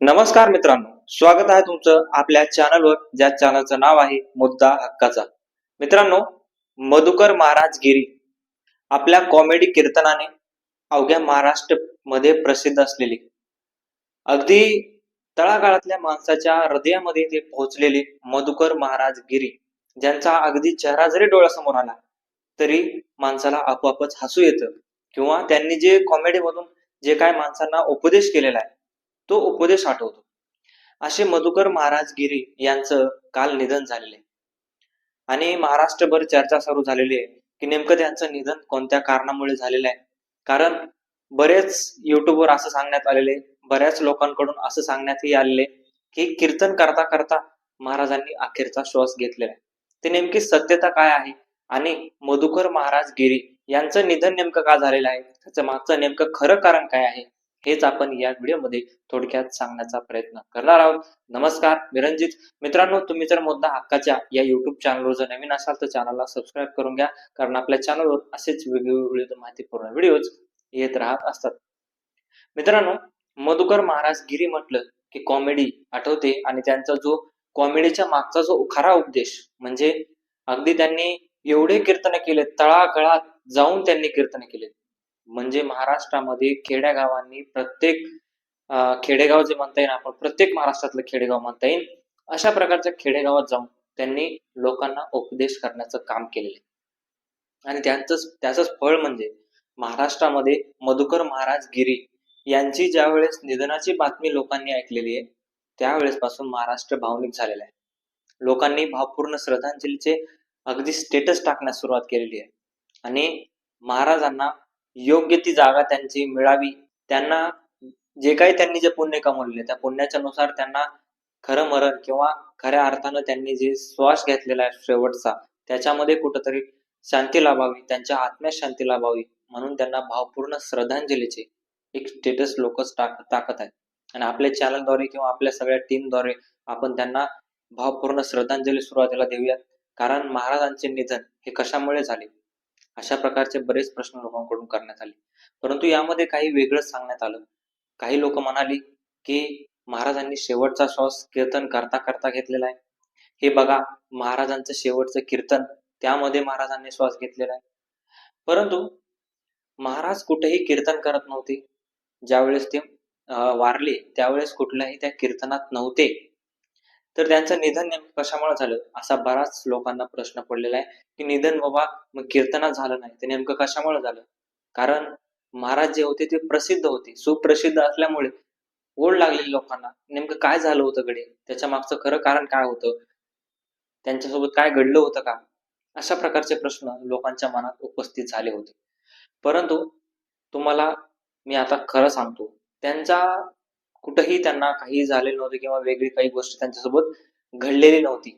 नमस्कार मित्रांनो स्वागत आहे तुमचं आपल्या चॅनलवर ज्या चॅनलचं नाव आहे मुद्दा हक्काचा. मित्रांनो मधुकर महाराज गिरी आपल्या कॉमेडी कीर्तनाने अवघ्या महाराष्ट्रमध्ये प्रसिद्ध असलेले. अगदी तळागाळातल्या माणसाच्या हृदयामध्ये ते पोहोचलेले मधुकर महाराज गिरी ज्यांचा अगदी चेहरा जरी डोळ्यासमोर आला तरी माणसाला आपोआपच हसू येतं. किंवा त्यांनी जे कॉमेडीमधून जे काय माणसांना उपदेश केलेला आहे तो उपदेश आठवतो. असे मधुकर महाराज गिरी यांचं काल निधन झालेले आहे. आणि महाराष्ट्रभर चर्चा सुरू झालेली आहे की नेमकं त्यांचं निधन कोणत्या कारणामुळे झालेलं आहे. कारण बरेच युट्यूबवर असं सांगण्यात आलेले बऱ्याच लोकांकडून असं सांगण्यातही आलेले की कीर्तन करता करता महाराजांनी अखेरचा श्वास घेतलेला आहे. ते नेमकी सत्यता काय आहे आणि मधुकर महाराज गिरी यांचं निधन नेमकं का झालेलं आहे? त्याचं मागचं नेमकं खरं कारण काय आहे? हेच आपण या व्हिडिओमध्ये थोडक्यात सांगण्याचा प्रयत्न करणार आहोत. नमस्कार मी रंजित मित्रांनो तुम्ही जर मुद्दा हक्काच्या या युट्यूब चॅनलवर जर नवीन असाल तर चॅनलला सबस्क्राईब करून घ्या. कारण आपल्या चॅनलवर असेच वेगवेगळे माहितीपूर्ण व्हिडिओज येत राहत असतात. मित्रांनो मधुकर महाराज गिरी म्हटलं की कॉमेडी आठवते आणि त्यांचा जो कॉमेडीच्या मागचा जो खरा उपदेश म्हणजे अगदी त्यांनी एवढे कीर्तन केले तळागळात जाऊन त्यांनी कीर्तन केले. म्हणजे महाराष्ट्रामध्ये खेड्यागावांनी प्रत्येक खेडेगाव जे म्हणता येईल आपण प्रत्येक महाराष्ट्रातलं खेडेगाव म्हणता येईल अशा प्रकारच्या खेडेगावात जाऊन त्यांनी लोकांना उपदेश करण्याचं काम केलेलं आणि त्यांचंच त्याचंच फळ म्हणजे महाराष्ट्रामध्ये मधुकर महाराज गिरी यांची ज्या वेळेस निधनाची बातमी लोकांनी ऐकलेली आहे त्यावेळेसपासून महाराष्ट्र भावनिक झालेला आहे. लोकांनी भावपूर्ण श्रद्धांजलीचे अगदी स्टेटस टाकण्यास सुरुवात केलेली आहे. आणि महाराजांना योग्य ती जागा त्यांची मिळावी. त्यांना जे काही त्यांनी जे पुण्य कमवलेले त्या पुण्याच्या नुसार त्यांना खरं मरण किंवा खऱ्या अर्थानं त्यांनी जे श्वास घेतलेला आहे शेवटचा त्याच्यामध्ये कुठंतरी शांती लाभावी त्यांच्या आत्म्यात शांती लाभावी म्हणून त्यांना भावपूर्ण श्रद्धांजलीचे एक स्टेटस लोकच टाक टाकत आहेत. आणि आपल्या चॅनलद्वारे किंवा आपल्या सगळ्या टीमद्वारे आपण त्यांना भावपूर्ण श्रद्धांजली सुरुवातीला देऊयात. कारण महाराजांचे निधन हे कशामुळे झाले? अशा प्रकारचे बरेच प्रश्न लोकांकडून करण्यात आले. परंतु यामध्ये काही वेगळंच सांगण्यात आलं. काही लोक म्हणाली की महाराजांनी शेवटचा श्वास कीर्तन करता करता घेतलेला आहे. हे बघा महाराजांचं शेवटचं कीर्तन त्यामध्ये महाराजांनी श्वास घेतलेला आहे. परंतु महाराज कुठेही कीर्तन करत नव्हते. ज्यावेळेस ते वारले त्यावेळेस कुठल्याही त्या कीर्तनात नव्हते. तर त्यांचं निधन नेमकं कशामुळे झालं? असा बराच लोकांना प्रश्न पडलेला आहे की निधन बाबा मग कीर्तनात झालं नाही ते नेमकं कशामुळे झालं? कारण महाराज जे होते ते प्रसिद्ध होते. सुप्रसिद्ध असल्यामुळे ओढ लागलेली लोकांना. नेमकं काय झालं होतं कडे त्याच्या मागचं खरं कारण काय होतं? त्यांच्यासोबत काय घडलं होतं का? अशा प्रकारचे प्रश्न लोकांच्या मनात उपस्थित झाले होते. परंतु तुम्हाला मी आता खरं सांगतो. त्यांचा कुठंही त्यांना काही झालेलं नव्हतं किंवा वेगळी काही गोष्ट त्यांच्यासोबत घडलेली नव्हती.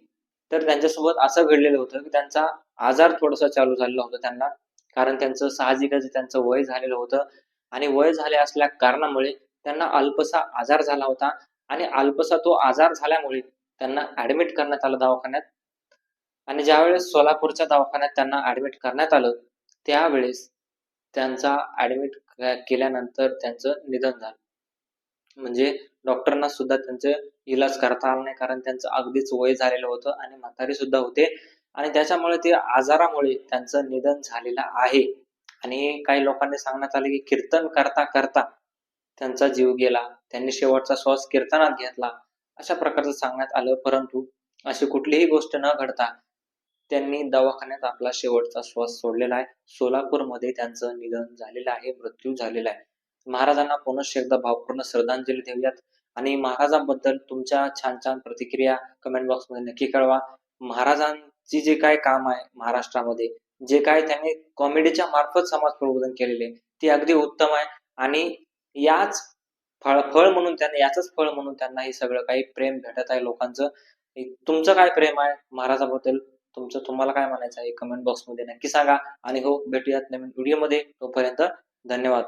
तर त्यांच्यासोबत असं घडलेलं होतं की त्यांचा आजार थोडासा चालू झालेला होता त्यांना. कारण त्यांचं साहजिकच त्यांचं वय झालेलं होतं. आणि वय झाले असल्या कारणामुळे त्यांना अल्पसा आजार झाला होता. आणि अल्पसा तो आजार झाल्यामुळे त्यांना ऍडमिट करण्यात आलं दवाखान्यात. आणि ज्यावेळेस सोलापूरच्या दवाखान्यात त्यांना ऍडमिट करण्यात आलं त्यावेळेस त्यांचा ऍडमिट केल्यानंतर त्यांचं निधन झालं. म्हणजे डॉक्टरांना सुद्धा त्यांचे इलाज करता आला नाही कारण त्यांचं अगदीच वय झालेलं होतं आणि म्हातारी सुद्धा होते. आणि त्याच्यामुळे ते आजारामुळे त्यांचं निधन झालेलं आहे. आणि काही लोकांनी सांगण्यात आले की कीर्तन करता करता त्यांचा जीव गेला. त्यांनी शेवटचा श्वास कीर्तनात घेतला. अशा प्रकारचं सांगण्यात आलं. परंतु अशी कुठलीही गोष्ट न घडता त्यांनी दवाखान्यात आपला शेवटचा श्वास सोडलेला आहे. सोलापूरमध्ये त्यांचं निधन झालेलं आहे मृत्यू झालेला आहे. महाराजांना पुनश्च एकदा भावपूर्ण श्रद्धांजली देऊयात. आणि महाराजांबद्दल तुमच्या छान छान प्रतिक्रिया कमेंट बॉक्समध्ये नक्की कळवा. महाराजांची जे काय काम आहे महाराष्ट्रामध्ये जे काय त्यांनी कॉमेडीच्या मार्फत समाज प्रबोधन केलेले ते अगदी उत्तम आहे. आणि याच फळ फळ म्हणून त्यांना याच फळ म्हणून त्यांना हे सगळं काही प्रेम भेटत आहे लोकांचं. तुमचं काय प्रेम आहे महाराजाबद्दल? तुमचं तुम्हाला काय म्हणायचं आहे? कमेंट बॉक्समध्ये नक्की सांगा. आणि हो भेटूयात नवीन व्हिडिओमध्ये तोपर्यंत धन्यवाद.